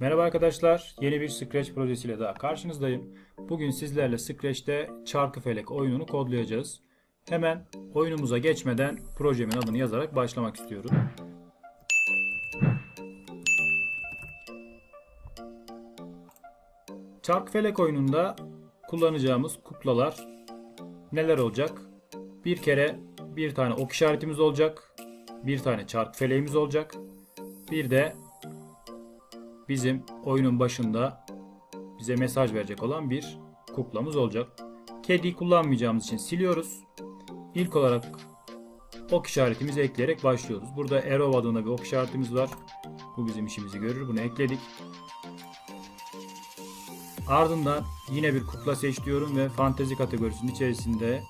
Merhaba arkadaşlar, yeni bir Scratch projesiyle daha karşınızdayım. Bugün sizlerle Scratch'te Çarkıfelek oyununu kodlayacağız. Hemen oyunumuza geçmeden projemin adını yazarak başlamak istiyorum. Çarkıfelek oyununda kullanacağımız kuklalar neler olacak? Bir kere bir tane ok işaretimiz olacak. Bir tane çark feleğimiz olacak. Bir de bizim oyunun başında bize mesaj verecek olan bir kuklamız olacak. Kediyi kullanmayacağımız için siliyoruz. İlk olarak ok işaretimizi ekleyerek başlıyoruz. Burada arrow adında bir ok işaretimiz var. Bu bizim işimizi görür. Bunu ekledik. Ardından yine bir kukla seç diyorum ve fantezi kategorisinin içerisinde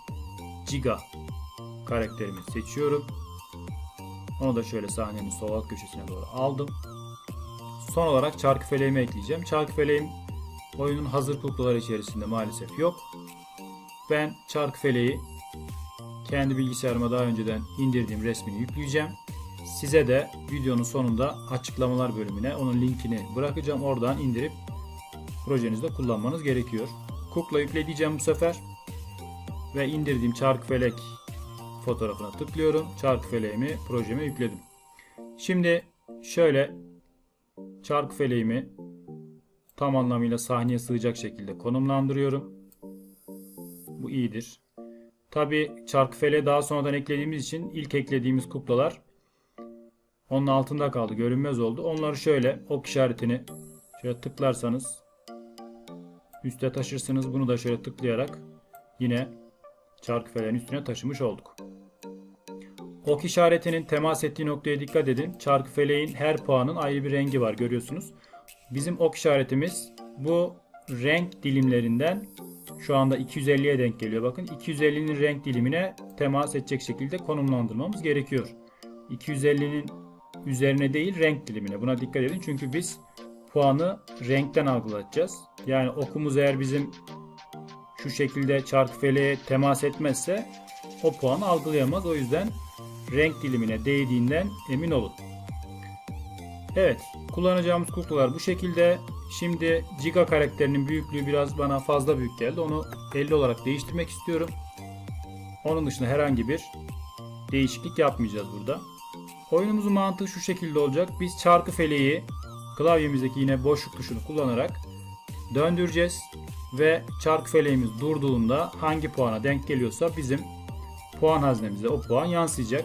Giga karakterimi seçiyorum. Onu da şöyle sahnenin sol alt köşesine doğru aldım. Son olarak çarkı feleğimi ekleyeceğim. Çarkı feleğim oyunun hazır kuklaları içerisinde maalesef yok. Ben çarkı feleği kendi bilgisayarıma daha önceden indirdiğim resmini yükleyeceğim. Size de videonun sonunda açıklamalar bölümüne onun linkini bırakacağım. Oradan indirip projenizde kullanmanız gerekiyor. Kukla yükleyeceğim bu sefer. Ve indirdiğim çarkı felek fotoğrafına tıklıyorum. Çarkı feleğimi projeme yükledim. Şimdi şöyle çarkı feleğimi tam anlamıyla sahneye sığacak şekilde konumlandırıyorum. Bu iyidir. Tabi çarkı feleği daha sonradan eklediğimiz için ilk eklediğimiz kuklalar onun altında kaldı. Görünmez oldu. Onları şöyle ok işaretini şöyle tıklarsanız üste taşırsınız. Bunu da şöyle tıklayarak yine çarkı feleğin üstüne taşımış olduk. Ok işaretinin temas ettiği noktaya dikkat edin. Çarkı feleğin her puanın ayrı bir rengi var görüyorsunuz. Bizim ok işaretimiz bu renk dilimlerinden şu anda 250'ye denk geliyor. Bakın 250'nin renk dilimine temas edecek şekilde konumlandırmamız gerekiyor. 250'nin üzerine değil renk dilimine. Buna dikkat edin çünkü biz puanı renkten algılatacağız. Yani okumuz eğer bizim şu şekilde çarkı feleğe temas etmezse o puanı algılayamaz. O yüzden renk dilimine değdiğinden emin olun. Evet, kullanacağımız kuklalar bu şekilde. Şimdi Giga karakterinin büyüklüğü biraz bana fazla büyük geldi. Onu 50 olarak değiştirmek istiyorum. Onun dışında herhangi bir değişiklik yapmayacağız burada. Oyunumuzun mantığı şu şekilde olacak. Biz çarkı feleği klavyemizdeki yine boşluk tuşunu kullanarak döndüreceğiz ve çark feleğimiz durduğunda hangi puana denk geliyorsa bizim puan haznemize o puan yansıyacak.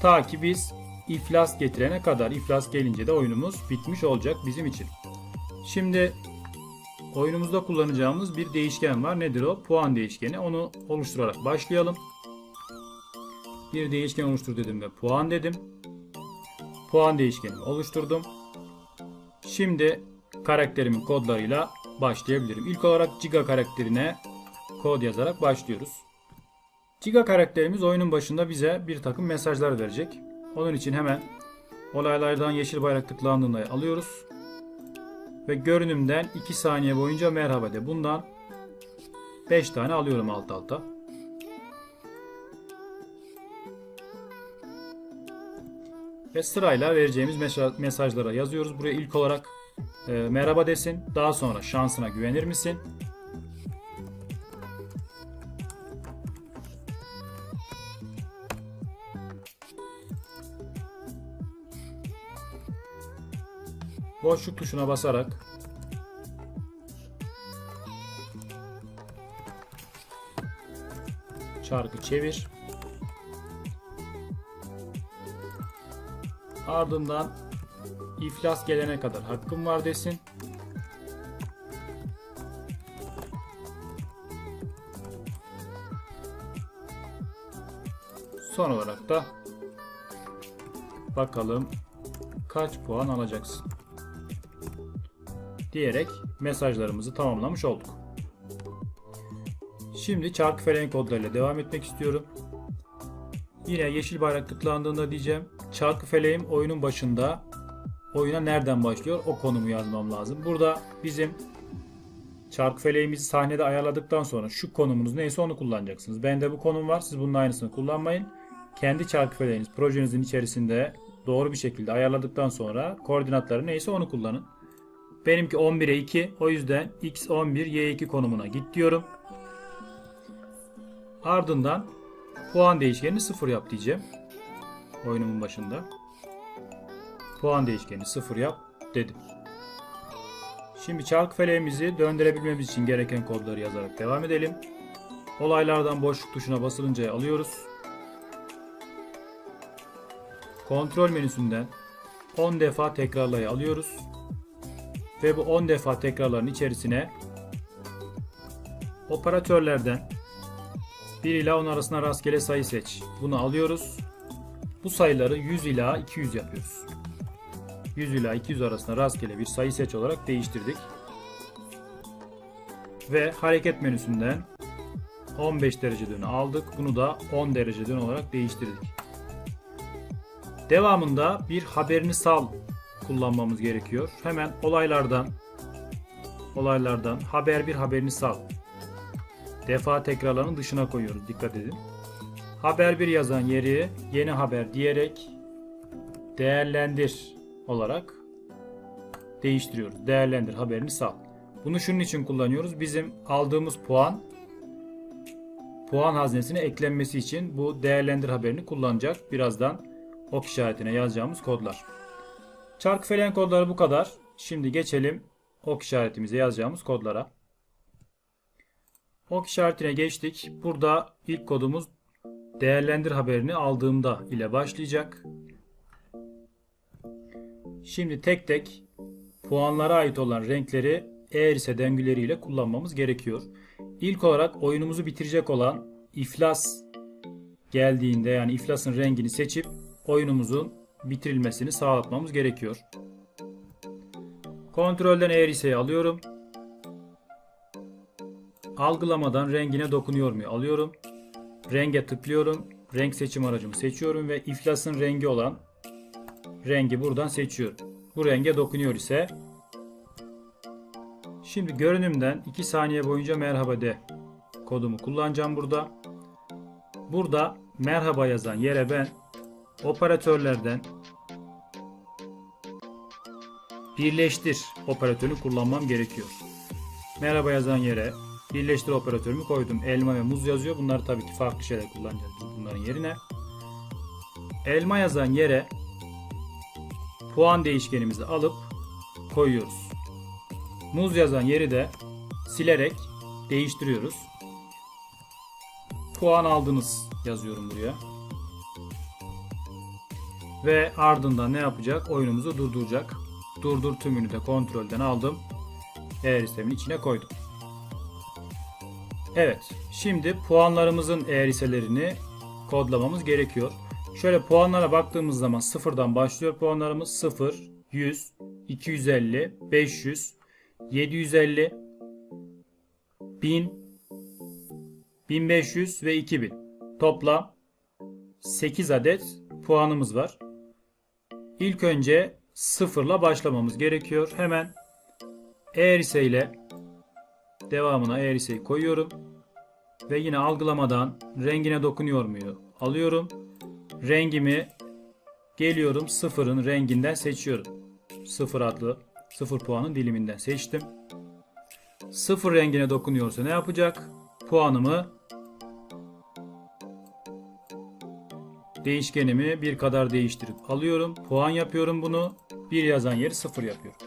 Ta ki biz iflas getirene kadar iflas gelince de oyunumuz bitmiş olacak bizim için. Şimdi oyunumuzda kullanacağımız bir değişken var. Nedir o? Puan değişkeni. Onu oluşturarak başlayalım. Bir değişken oluştur dedim ve puan dedim. Puan değişkenini oluşturdum. Şimdi karakterimin kodlarıyla başlayabilirim. İlk olarak Giga karakterine kod yazarak başlıyoruz. Giga karakterimiz oyunun başında bize bir takım mesajlar verecek. Onun için hemen olaylardan yeşil bayrak tıklandığında alıyoruz. Ve görünümden 2 saniye boyunca merhaba de. Bundan 5 tane alıyorum alt alta. Ve sırayla vereceğimiz mesaj- mesajlara yazıyoruz. Buraya ilk olarak e, merhaba desin. Daha sonra şansına güvenir misin? Boşluk tuşuna basarak çarkı çevir. Ardından iflas gelene kadar hakkım var desin. Son olarak da bakalım kaç puan alacaksın diyerek mesajlarımızı tamamlamış olduk. Şimdi çarkı feleğin kodlarıyla devam etmek istiyorum. Yine yeşil bayrak tıklandığında diyeceğim çarkı feleğim oyunun başında oyuna nereden başlıyor o konumu yazmam lazım. Burada bizim çarkı feleğimizi sahnede ayarladıktan sonra şu konumunuz neyse onu kullanacaksınız. Bende bu konum var siz bunun aynısını kullanmayın. Kendi çarkı feleğiniz projenizin içerisinde doğru bir şekilde ayarladıktan sonra koordinatları neyse onu kullanın. Benimki 11'e 2. O yüzden x11 y2 konumuna git diyorum. Ardından puan değişkenini 0 yap diyeceğim. Oyunumun başında. Puan değişkenini 0 yap dedim. Şimdi çark feleğimizi döndürebilmemiz için gereken kodları yazarak devam edelim. Olaylardan boşluk tuşuna basılıncaya alıyoruz. Kontrol menüsünden 10 defa tekrarlayı alıyoruz. Ve bu 10 defa tekrarların içerisine operatörlerden 1 ila 10 arasında rastgele sayı seç. Bunu alıyoruz. Bu sayıları 100 ila 200 yapıyoruz. 100 ila 200 arasında rastgele bir sayı seç olarak değiştirdik. Ve hareket menüsünden 15 derece dönü aldık. Bunu da 10 derece dön olarak değiştirdik. Devamında bir haberini sal kullanmamız gerekiyor. Hemen olaylardan olaylardan haber bir haberini sal. Defa tekrarlarının dışına koyuyoruz. Dikkat edin. Haber bir yazan yeri yeni haber diyerek değerlendir olarak değiştiriyoruz. Değerlendir haberini sal. Bunu şunun için kullanıyoruz. Bizim aldığımız puan puan haznesine eklenmesi için bu değerlendir haberini kullanacak. Birazdan ok işaretine yazacağımız kodlar. Çark felen kodları bu kadar. Şimdi geçelim ok işaretimize yazacağımız kodlara. Ok işaretine geçtik. Burada ilk kodumuz değerlendir haberini aldığımda ile başlayacak. Şimdi tek tek puanlara ait olan renkleri eğer ise döngüleriyle kullanmamız gerekiyor. İlk olarak oyunumuzu bitirecek olan iflas geldiğinde yani iflasın rengini seçip oyunumuzun bitirilmesini sağlatmamız gerekiyor. Kontrolden eğer ise alıyorum. Algılamadan rengine dokunuyor mu alıyorum. Renge tıklıyorum. Renk seçim aracımı seçiyorum ve iflasın rengi olan rengi buradan seçiyorum. Bu renge dokunuyor ise Şimdi görünümden 2 saniye boyunca merhaba de kodumu kullanacağım burada. Burada merhaba yazan yere ben operatörlerden birleştir operatörünü kullanmam gerekiyor. Merhaba yazan yere birleştir operatörümü koydum. Elma ve muz yazıyor. Bunları tabii ki farklı şeyler kullanacağız bunların yerine. Elma yazan yere puan değişkenimizi alıp koyuyoruz. Muz yazan yeri de silerek değiştiriyoruz. Puan aldınız yazıyorum buraya. Ve ardından ne yapacak? Oyunumuzu durduracak. Durdur tümünü de kontrolden aldım. Eğer sistemin içine koydum. Evet. Şimdi puanlarımızın eğer hisselerini kodlamamız gerekiyor. Şöyle puanlara baktığımız zaman sıfırdan başlıyor puanlarımız. 0, 100, 250, 500, 750, 1000, 1500 ve 2000. Toplam 8 adet puanımız var. İlk önce sıfırla başlamamız gerekiyor. Hemen eğer ile devamına eğer iseyi koyuyorum. Ve yine algılamadan rengine dokunuyor muyu alıyorum. Rengimi geliyorum sıfırın renginden seçiyorum. Sıfır adlı sıfır puanın diliminden seçtim. Sıfır rengine dokunuyorsa ne yapacak? Puanımı değişkenimi bir kadar değiştirip alıyorum. Puan yapıyorum bunu. Bir yazan yeri sıfır yapıyorum.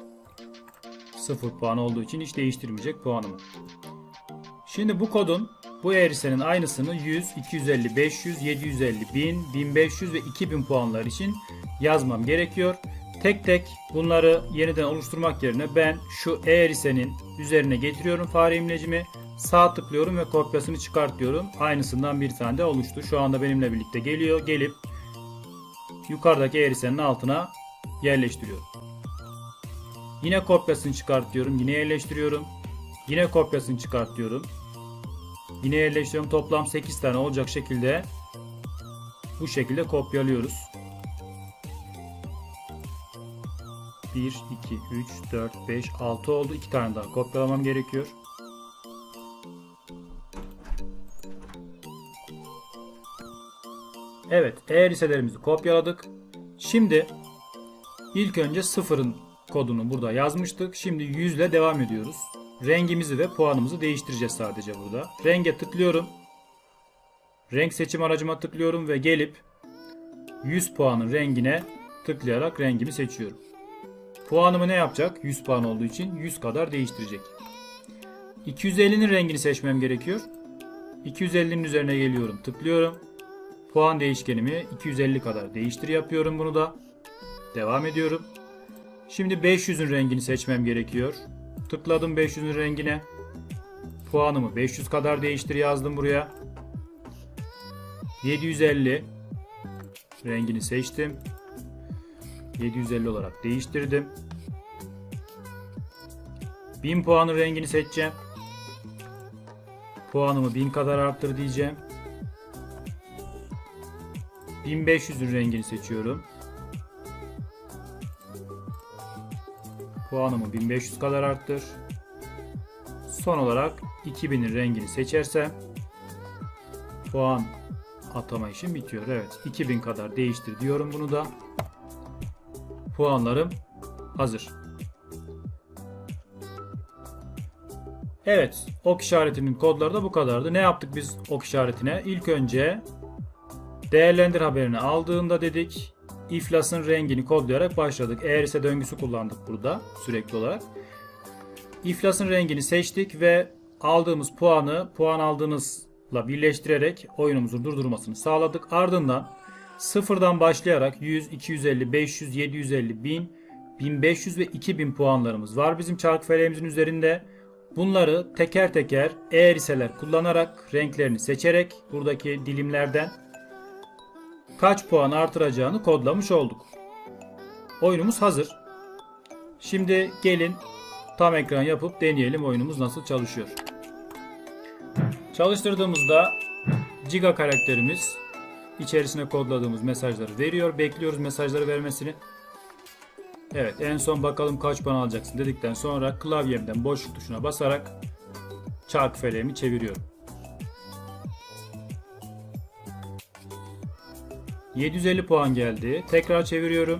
Sıfır puan olduğu için hiç değiştirmeyecek puanımı. Şimdi bu kodun bu eğrisenin aynısını 100, 250, 500, 750, 1000, 1500 ve 2000 puanlar için yazmam gerekiyor. Tek tek bunları yeniden oluşturmak yerine ben şu eğrisenin üzerine getiriyorum fare imlecimi. Sağ tıklıyorum ve kopyasını çıkartıyorum. Aynısından bir tane de oluştu. Şu anda benimle birlikte geliyor. Gelip yukarıdaki eğrisenin altına yerleştiriyorum. Yine kopyasını çıkartıyorum. Yine yerleştiriyorum. Yine kopyasını çıkartıyorum. Yine yerleştiriyorum. Toplam 8 tane olacak şekilde bu şekilde kopyalıyoruz. 1, 2, 3, 4, 5, 6 oldu. 2 tane daha kopyalamam gerekiyor. Evet, eğer hisselerimizi kopyaladık. Şimdi ilk önce sıfırın kodunu burada yazmıştık. Şimdi 100 ile devam ediyoruz. Rengimizi ve puanımızı değiştireceğiz sadece burada. Renge tıklıyorum. Renk seçim aracıma tıklıyorum ve gelip 100 puanın rengine tıklayarak rengimi seçiyorum. Puanımı ne yapacak? 100 puan olduğu için 100 kadar değiştirecek. 250'nin rengini seçmem gerekiyor. 250'nin üzerine geliyorum, tıklıyorum. Puan değişkenimi 250 kadar değiştir yapıyorum bunu da. Devam ediyorum. Şimdi 500'ün rengini seçmem gerekiyor. Tıkladım 500'ün rengine. Puanımı 500 kadar değiştir yazdım buraya. 750 rengini seçtim. 750 olarak değiştirdim. 1000 puanın rengini seçeceğim. Puanımı 1000 kadar arttır diyeceğim. 1500'ün rengini seçiyorum. Puanımı 1500 kadar arttır. Son olarak 2000'in rengini seçersem puan atama işim bitiyor. Evet 2000 kadar değiştir diyorum bunu da. Puanlarım hazır. Evet ok işaretinin kodları da bu kadardı. Ne yaptık biz ok işaretine? İlk önce değerlendir haberini aldığında dedik iflasın rengini kodlayarak başladık. Eğer ise döngüsü kullandık burada sürekli olarak. İflasın rengini seçtik ve aldığımız puanı puan aldığınızla birleştirerek oyunumuzun durdurmasını sağladık. Ardından sıfırdan başlayarak 100, 250, 500, 750, 1000, 1500 ve 2000 puanlarımız var bizim çark feleğimizin üzerinde. Bunları teker teker eğer iseler kullanarak renklerini seçerek buradaki dilimlerden kaç puan artıracağını kodlamış olduk. Oyunumuz hazır. Şimdi gelin tam ekran yapıp deneyelim oyunumuz nasıl çalışıyor. Çalıştırdığımızda Giga karakterimiz içerisine kodladığımız mesajları veriyor. Bekliyoruz mesajları vermesini. Evet en son bakalım kaç puan alacaksın dedikten sonra klavyemden boşluk tuşuna basarak çark feleğimi çeviriyorum. 750 puan geldi. Tekrar çeviriyorum.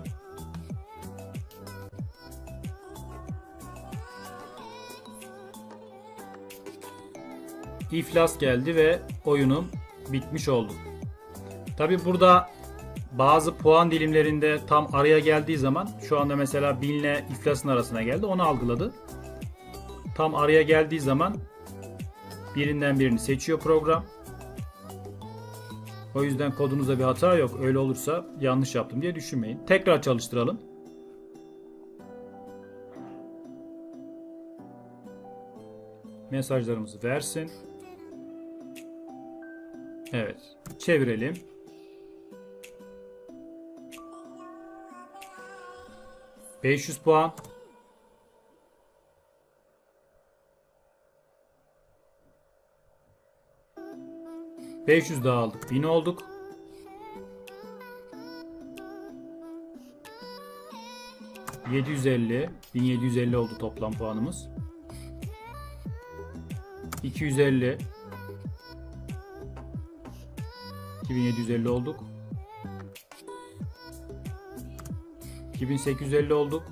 İflas geldi ve oyunum bitmiş oldu. Tabi burada bazı puan dilimlerinde tam araya geldiği zaman şu anda mesela 1000 ile iflasın arasına geldi onu algıladı. Tam araya geldiği zaman birinden birini seçiyor program. O yüzden kodunuzda bir hata yok. Öyle olursa yanlış yaptım diye düşünmeyin. Tekrar çalıştıralım. Mesajlarımızı versin. Evet. Çevirelim. Beş yüz puan. Beş yüz daha aldık. Bin olduk. Yedi yüz elli. Bin yedi yüz elli oldu toplam puanımız. İki yüz elli. 2750 olduk. 2850 olduk.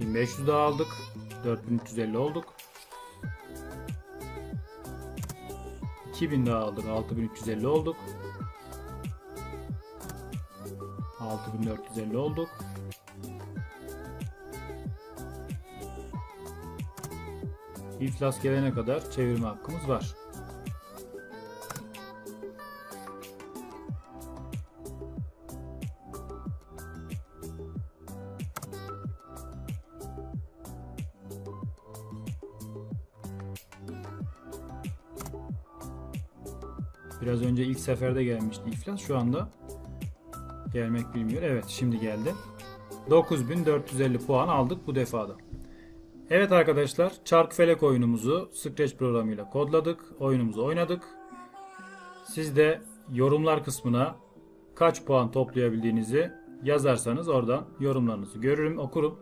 1500 daha aldık. 4350 olduk. 2000 daha aldık. 6350 olduk. 6450 olduk. İflas gelene kadar çevirme hakkımız var. Biraz önce ilk seferde gelmişti iflas. Şu anda gelmek bilmiyor. Evet şimdi geldi. 9450 puan aldık bu defada. Evet arkadaşlar Çark Felek oyunumuzu Scratch programıyla kodladık. Oyunumuzu oynadık. Siz de yorumlar kısmına kaç puan toplayabildiğinizi yazarsanız oradan yorumlarınızı görürüm, okurum.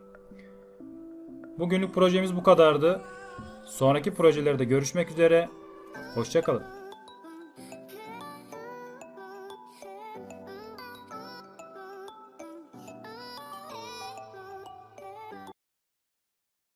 Bugünlük projemiz bu kadardı. Sonraki projelerde görüşmek üzere. Hoşçakalın.